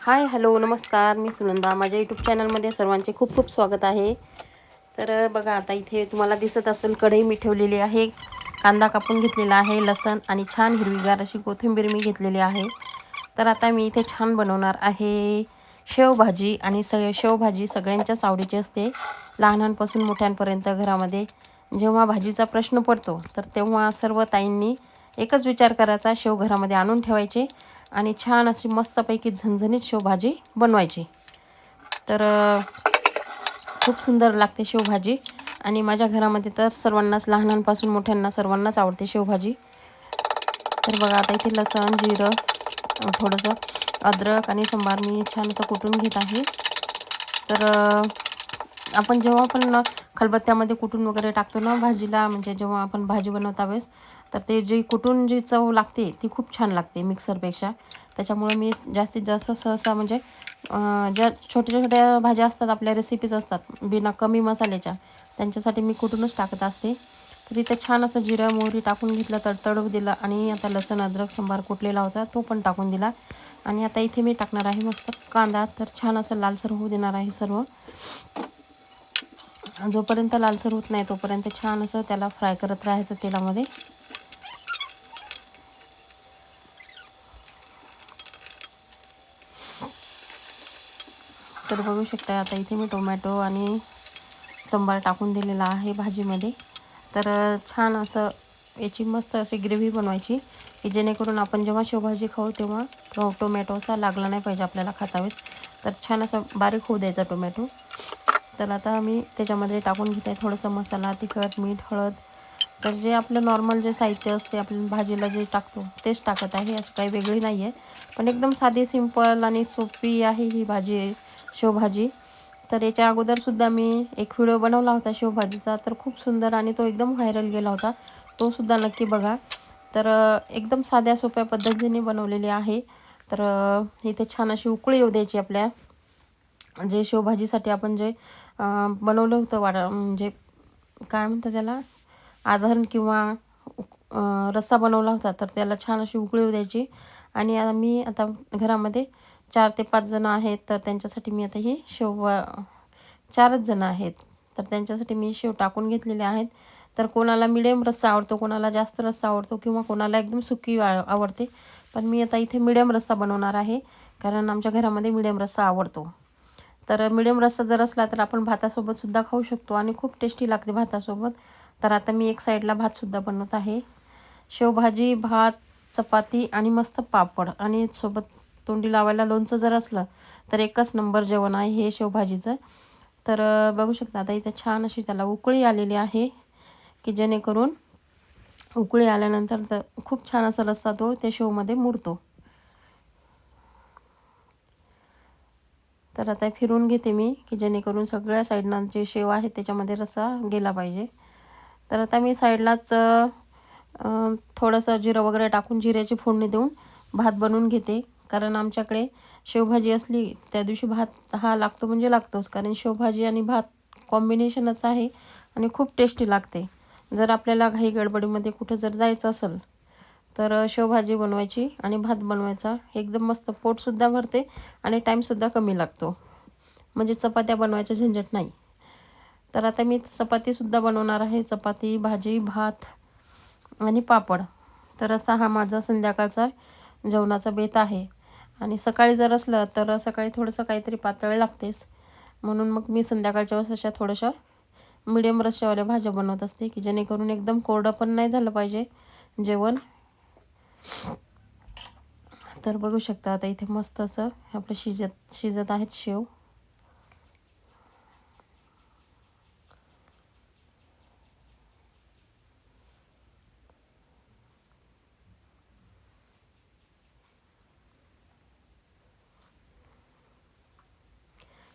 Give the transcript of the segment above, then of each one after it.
Hi hello नमस्कार. मी सुनंदा. माझ्या YouTube चॅनलमध्ये सर्वांचे खूप खूप स्वागत आहे. तर बघा आता इथे तुम्हाला दिसत असेल कढई मी ठेवलेली आहे. कांदा कापून घेतलेला आहे लसण आणि छान हिरवीगार अशी कोथिंबीर मी घेतलेली आहे. तर आता मी इथे छान बनवणार आहे शेवभाजी आणि स शेवभाजी सगळ्यांच्याच आवडीची असते. लहानांपासून मोठ्यांपर्यंत घरामध्ये जेव्हा भाजीचा प्रश्न पडतो तर तेव्हा सर्व ताईंनी एकच विचार करायचा शेव घरामध्ये आणून ठेवायचे. आणि छान अशी मस्तपैकी झणझणीत शेवभाजी बनवायची. तर खूप सुंदर लागते शेवभाजी आणि माझ्या घरामध्ये तर सर्वांनाच लहानांपासून मोठ्यांना सर्वांनाच आवडते शेवभाजी. तर बघा आता इथे लसण जिरं थोडंसं अद्रक आणि संबार मी छान असं कुटून घेत आहे. तर आपण जेव्हा पण खलबत्त्यामध्ये कुटून वगैरे टाकतो ना भाजीला म्हणजे जेव्हा आपण भाजी बनवता वेळेस तर ते जी कुटून जी चव लागते ती खूप छान लागते मिक्सरपेक्षा. त्याच्यामुळे मी जास्तीत जास्त सहसा म्हणजे ज्या छोट्या छोट्या भाज्या असतात आपल्या रेसिपीज असतात बिना कमी मसाल्याच्या त्यांच्यासाठी मी कुटूनच टाकत असते. तर इथे छान असं जिरं मोहरी टाकून घेतलं तडतडू दिलं आणि आता लसण अद्रक सांबार कुटलेला होता तो पण टाकून दिला. आणि आता इथे मी टाकणार आहे मस्त कांदा तर छान असं लालसर होऊ देणार आहे सर्व. जोपर्यंत लालसर होत नाही तोपर्यंत छान असं त्याला फ्राय करत राहायचं तेलामध्ये. तर बघू शकता आता इथे मी टोमॅटो आणि संबार टाकून दिलेला आहे भाजीमध्ये. तर छान असं याची मस्त अशी ग्रेव्ही बनवायची की जेणेकरून आपण जेव्हा शेवभाजी खाऊ तेव्हा टो टोमॅटो असा लागला नाही पाहिजे आपल्याला खातावेळेस. तर छान असं बारीक होऊ द्यायचा टोमॅटो. तर आता मी त्याच्यामध्ये टाकून घेत आहे थोडंसं मसाला तिखट मीठ हळद. तर जे आपलं नॉर्मल जे साहित्य असते आपण भाजीला जे टाकतो तेच टाकत आहे. असं काही वेगळी नाही आहे पण एकदम साधी सिंपल आणि सोपी आहे ही भाजी शेवभाजी. तर याच्या अगोदरसुद्धा मी एक व्हिडिओ बनवला होता शेवभाजीचा. तर खूप सुंदर आणि तो एकदम व्हायरल गेला होता. तो सुद्धा नक्की बघा. तर एकदम साध्या सोप्या पद्धतीने बनवलेली आहे. तर इथे छान अशी उकळी येऊ द्यायची आपल्या. जे शेवभाजीसाठी आपण जे बनवलं होतं वाडा म्हणजे काय म्हणतात त्याला आधण किंवा रस्सा बनवला होता तर त्याला छान अशी उकळी येऊ द्यायची. आणि मी आता घरामध्ये चार ते पाच जणं आहेत तर त्यांच्यासाठी मी आता ही शेव चारच जणं आहेत. तर त्यांच्यासाठी मी शेव टाकून घेतलेले आहेत. तर कोणाला मिडियम रस्सा आवडतो कोणाला जास्त रस्सा आवडतो किंवा कोणाला एकदम सुकी आवडते पण मी आता इथे मिडियम रस्सा बनवणार आहे कारण आमच्या घरामध्ये मिडियम रस्सा आवडतो. तर मिडियम रस्सा जर असला तर आपण भातासोबतसुद्धा खाऊ शकतो आणि खूप टेस्टी लागते भातासोबत. तर आता मी एक साईडला भातसुद्धा बनवत आहे. शेवभाजी भात चपाती आणि मस्त पापड. आणि सोबत तोंडी लावायला लोणचं जर असलं तर एकच नंबर जेवण आहे हे शेवभाजीचं तर बघू शकता आता इथे छान अशी त्याला उकळी आलेली आहे की जेणेकरून उकळी आल्यानंतर तर खूप छान असा रस्सा तो त्या शेवमध्ये मुरतो. तर आता फिरून घेते मी की जेणेकरून सगळ्या साईडनं जे शेव आहे त्याच्यामध्ये रस्सा गेला पाहिजे. तर आता मी साईडलाच थोडंसं जिरं वगैरे टाकून जिऱ्याची फोडणी देऊन भात बनवून घेते. कारण आमच्याकडे शेवभाजी असली त्या दिवशी भात हा लागतो म्हणजे लागतोच. कारण शेवभाजी आणि भात कॉम्बिनेशनच आहे आणि खूप टेस्टी लागते. जर आपल्याला घाई गडबडीमध्ये कुठं जर जायचं असेल तर शेवभाजी बनवायची आणि भात बनवायचा. एकदम मस्त पोटसुद्धा भरते आणि टाईमसुद्धा कमी लागतो. म्हणजे चपात्या बनवायच्या झंझट नाही. तर आता मी चपातीसुद्धा बनवणार आहे. चपाती भाजी भात आणि पापड. तर असा हा माझा संध्याकाळचा जेवणाचा बेत आहे. आणि सकाळी जर असलं तर सकाळी थोडंसं काहीतरी पातळ लागतेच. म्हणून मग मी संध्याकाळच्या वेळेस अशा थोड्याशा मिडियम रश्यावाल्या भाज्या बनवत असते की जेणेकरून एकदम कोरडं पण नाही झालं पाहिजे जेवण तर बघू शकता आता इथे मस्त असं आपलं शिजत शिजत आहेत शेव.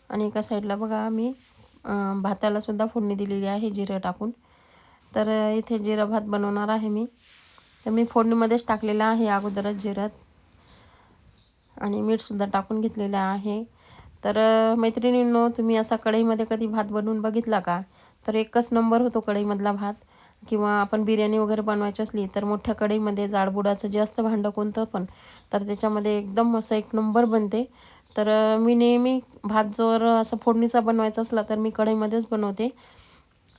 आणि एका साईडला बघा मी भाताला सुद्धा फोडणी दिलेली आहे जिरं टाकून. तर इथे जिरं भात बनवणार आहे मी. तर मी फोडणीमध्येच टाकलेलं आहे अगोदरच जिरत. आणि मीठसुद्धा टाकून घेतलेलं आहे. तर मैत्रिणींनो तुम्ही असा कढईमध्ये कधी भात बनवून बघितला का? तर एकच नंबर होतो कढईमधला भात. किंवा आपण बिर्याणी वगैरे बनवायची असली तर मोठ्या कढईमध्ये जाडबुडाचं जे असतं भांडं कोणतं पण तर त्याच्यामध्ये एकदम असं एक नंबर बनते. तर मी नेहमी भात जर असं फोडणीचा बनवायचा असला तर मी कढईमध्येच बनवते.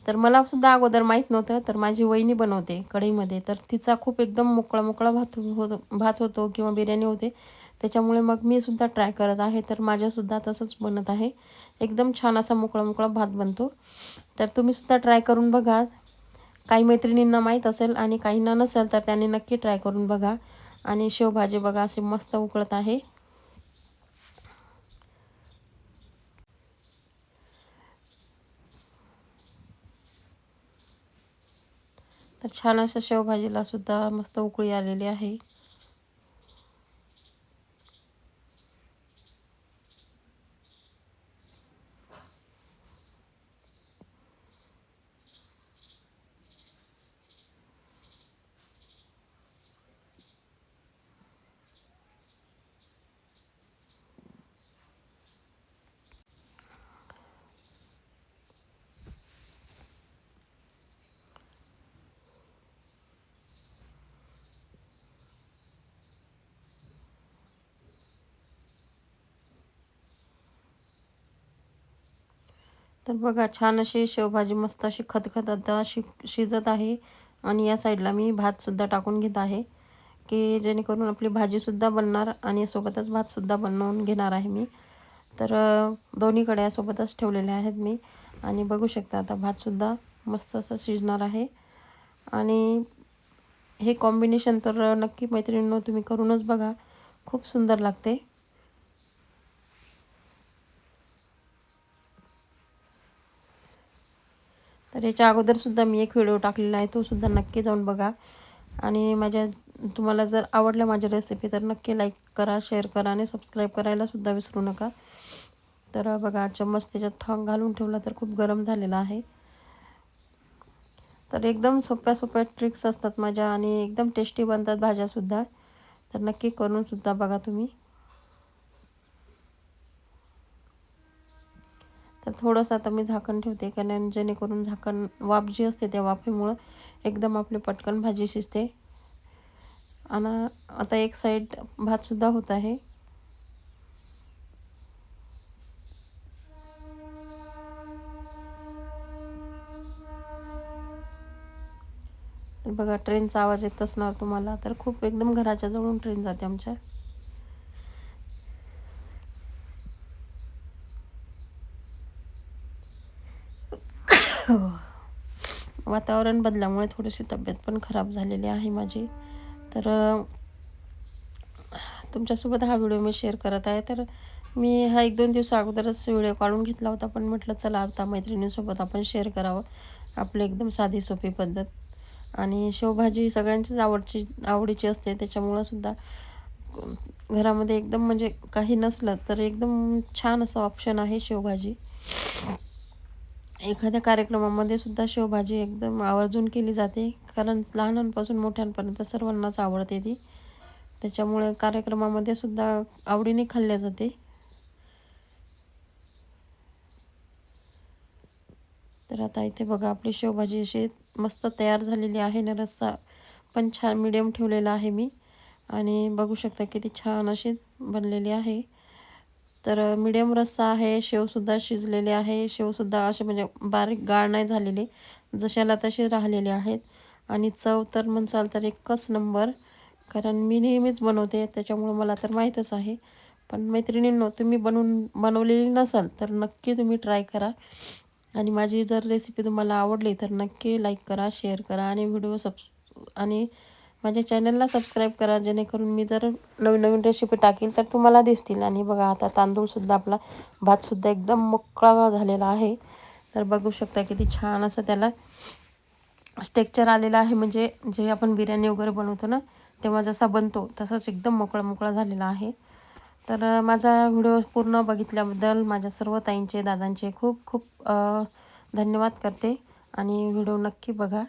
तर मला सुद्धा अगोदर माहीत नव्हतं तर माझी वहिनी बनवते कढईमध्ये. तर तिचा खूप एकदम मोकळा मोकळा भात होतो भात होतो किंवा बिर्याणी होते. त्याच्यामुळे मग मी सुद्धा ट्राय करत आहे तर माझ्यासुद्धा तसंच बनत आहे. एकदम छान असा मोकळा मोकळा भात बनतो. तर तुम्हीसुद्धा ट्राय करून बघा. काही मैत्रिणींना माहीत असेल आणि काहींना नसेल तर त्यांनी नक्की ट्राय करून बघा. आणि शेवभाजी बघा अशी मस्त उकळत आहे. तर छान असं शेवभाजीला सुद्धा मस्त उकळी आलेली आहे. तर बघा छान अशी शेवभाजी मस्त अशी खतखत अशी शिजत आहे. आणि या साईडला मी भातसुद्धा टाकून घेत आहे की जेणेकरून आपली भाजीसुद्धा बनणार आणि सोबतच भातसुद्धा बनवून घेणार आहे मी. तर दोन्ही कड्या सोबतच ठेवलेल्या आहेत मी. आणि बघू शकता आता भातसुद्धा मस्त असं शिजणार आहे. आणि हे कॉम्बिनेशन तर नक्की मैत्रिणींनो तुम्ही करूनच बघा. खूप सुंदर लागते. तर याच्या अगोदरसुद्धा मी एक व्हिडिओ टाकलेला आहे तो सुद्धा नक्की जाऊन बघा. आणि माझ्या तुम्हाला जर आवडल्या माझ्या रेसिपी तर नक्की लाईक करा शेअर करा आणि सबस्क्राईब करायलासुद्धा विसरू नका. तर बघा चम्मच त्याच्यात ठांग घालून ठेवला तर खूप गरम झालेला आहे. तर एकदम सोप्या सोप्या ट्रिक्स असतात माझ्या आणि एकदम टेस्टी बनतात भाज्यासुद्धा तर नक्की करूनसुद्धा बघा तुम्ही. तर थोडंसं आता मी झाकण ठेवते कारण जेणेकरून झाकण वाफ जी असते त्या वाफेमुळं एकदम आपली पटकन भाजी शिजते. आणि आता एक साईड भातसुद्धा होत आहे. बघा ट्रेनचा आवाज येत असणार तुम्हाला तर खूप एकदम घराच्या जवळून ट्रेन जाते आमच्या. हो. वातावरण बदल्यामुळे थोडीशी तब्येत पण खराब झालेली आहे माझी. तर तुमच्यासोबत हा व्हिडिओ मी शेअर करत आहे. तर मी हा एक दोन दिवस अगोदरच व्हिडिओ काढून घेतला होता पण म्हटलं चला आता मैत्रिणीसोबत आपण शेअर करावं. आपली एकदम साधी सोपी पद्धत. आणि शेवभाजी सगळ्यांचीच आवडची आवडीची असते. त्याच्यामुळं सुद्धा घरामध्ये एकदम म्हणजे काही नसलं तर एकदम छान असं ऑप्शन आहे शेवभाजी. एखाद्या कार्यक्रमामध्ये सुद्धा शेवभाजी एकदम आवर्जून केली जाते. कारण लहानांपासून मोठ्यांपर्यंत सर्वांनाच आवडते ती त्याच्यामुळे कार्यक्रमामध्ये सुद्धा आवडीने खाल्ल्या जाते. तर आता इथे बघा आपली शेवभाजी अशी मस्त तयार झालेली आहे. ना रस्सा पण छान मिडियम ठेवलेला आहे मी. आणि बघू शकता किती छान अशी बनलेली आहे. तर मीडियम रस्सा आहे शेवसुद्धा शिजलेले आहे. शेवसुद्धा असे म्हणजे बारीक गाळ नाही झालेले जशाला तसे राहिलेले आहेत. आणि चव तर म्हणसाल तर एकच नंबर कारण मी नेहमीच बनवते त्याच्यामुळं मला तर माहीतच आहे. पण मैत्रिणींनो तुम्ही बनवून बनवलेली नसाल तर नक्की तुम्ही ट्राय करा. आणि माझी जर रेसिपी तुम्हाला आवडली तर नक्की लाईक करा शेअर करा आणि व्हिडिओ सबस् आणि माझ्या चॅनलला सबस्क्राईब करा जेणेकरून मी जर नवीन नवीन रेसिपी टाकेल तर तुम्हाला दिसतील. आणि बघा आता तांदूळसुद्धा आपला भातसुद्धा एकदम मोकळा झालेला आहे. तर बघू शकता किती छान असं त्याला स्टेक्चर आलेलं आहे. म्हणजे जे आपण बिर्याणी वगैरे बनवतो ना तेव्हा जसा बनतो तसाच एकदम मोकळा मोकळा झालेला आहे. तर माझा व्हिडिओ पूर्ण बघितल्याबद्दल माझ्या सर्व ताईंचे दादांचे खूप खूप धन्यवाद करते. आणि व्हिडिओ नक्की बघा.